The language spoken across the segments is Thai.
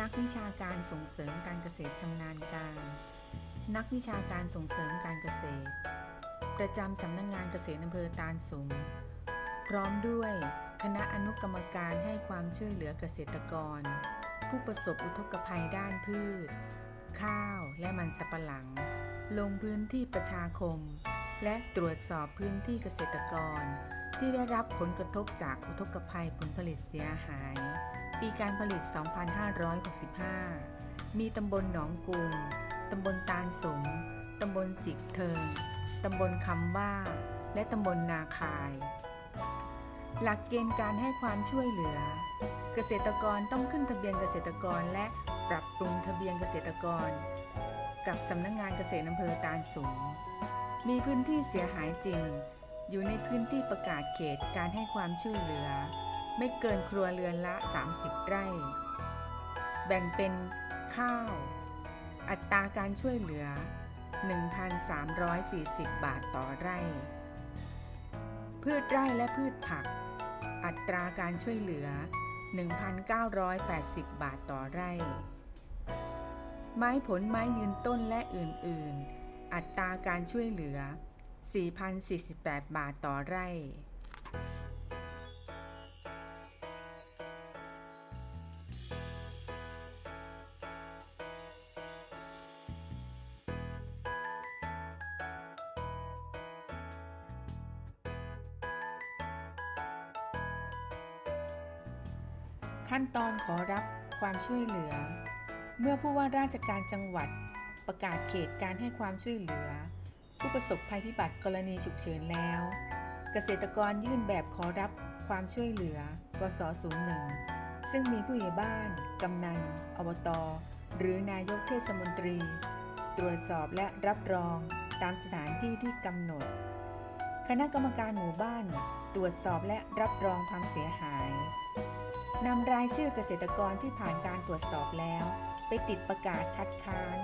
นักวิชาการส่งเสริมการเกษตรชำนาญการ นักวิชาการส่งเสริมการเกษตร ประจำสำนักงงานเกษตรอำเภอตาลสมพร้อมด้วยคณะอนุกรรมการให้ความช่วยเหลือเกษตรกร ผู้ประสบอุทกภัยด้านพืช ข้าวและมันสำปะหลัง ลงพื้นที่ประชาคม และตรวจสอบพื้นที่เกษตรกร ที่ได้รับผลกระทบจากอุทกภัยผลผลิตเสียหาย ปีการผลิต 2565 มีตำบลหนองกุงตำบลตาลสม ตำบลจิกเทิง ตำบลคำว่าและตำบลนาคาย หลักเกณฑ์การให้ความช่วยเหลือ เกษตรกรต้องขึ้นทะเบียนเกษตรกรและปรับปรุงทะเบียนเกษตรกร กับสำนักงงานเกษตรอำเภอตาลสูง มีพื้นที่เสียหายจริง อยู่ในพื้นที่ประกาศเขตการให้ความช่วยเหลือ ไม่เกินครัวเรือนละ 30 ไร่ แบ่งเป็นข้าว อัตราการช่วยเหลือ 1,340 บาทต่อไร่ พืชไร่และพืชผัก อัตราการช่วยเหลือ 1,980 บาทต่อไร่ ไม้ผลไม้ยืนต้นและอื่น ๆ อัตราการช่วยเหลือ 4,048 บาทต่อไร่ ขั้นตอนขอรับความช่วยเหลือ เมื่อผู้ว่าราชการจังหวัดประกาศเขตการให้ความช่วยเหลือ ผู้ประสบภัยพิบัติกรณีฉุกเฉินแล้ว เกษตรกรยื่นแบบขอรับความช่วยเหลือ กสศูนย์หนึ่งซึ่งมีผู้ใหญ่บ้าน กำนัน อบต หรือนายกเทศมนตรี ตรวจสอบและรับรองตามสถานที่ที่กำหนด คณะกรรมการหมู่บ้าน ตรวจสอบและรับรองความเสียหาย นำรายชื่อเกษตรกรที่ผ่านการตรวจสอบแล้ว ไปติดประกาศคัดค้าน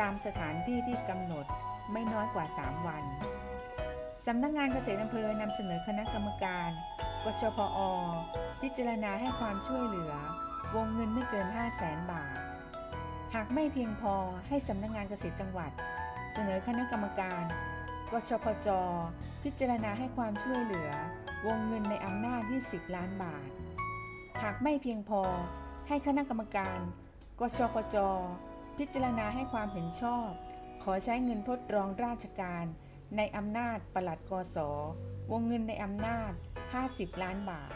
ตามสถานที่ที่กำหนดไม่น้อยกว่า 3 วันสำนักงงานเกษตรอำเภอนำเสนอคณะกรรมการกชพอ พิจารณาให้ความช่วยเหลือ วงเงินไม่เกิน 5 0 0แสนบาท หากไม่เพียงพอให้สำนักงงานเกษตรจังหวัด เสนอคณะกรรมการกชพจ พิจารณาให้ความช่วยเหลือ วงเงินในอำนาจ 20 ล้านบาท หากไม่เพียงพอ ให้คณะกรรมการ กชกจ พิจารณาให้ความเห็นชอบ ขอใช้เงินทดรองราชการ ในอำนาจปลัดกศวงเงินในอำนาจ 50 ล้านบาท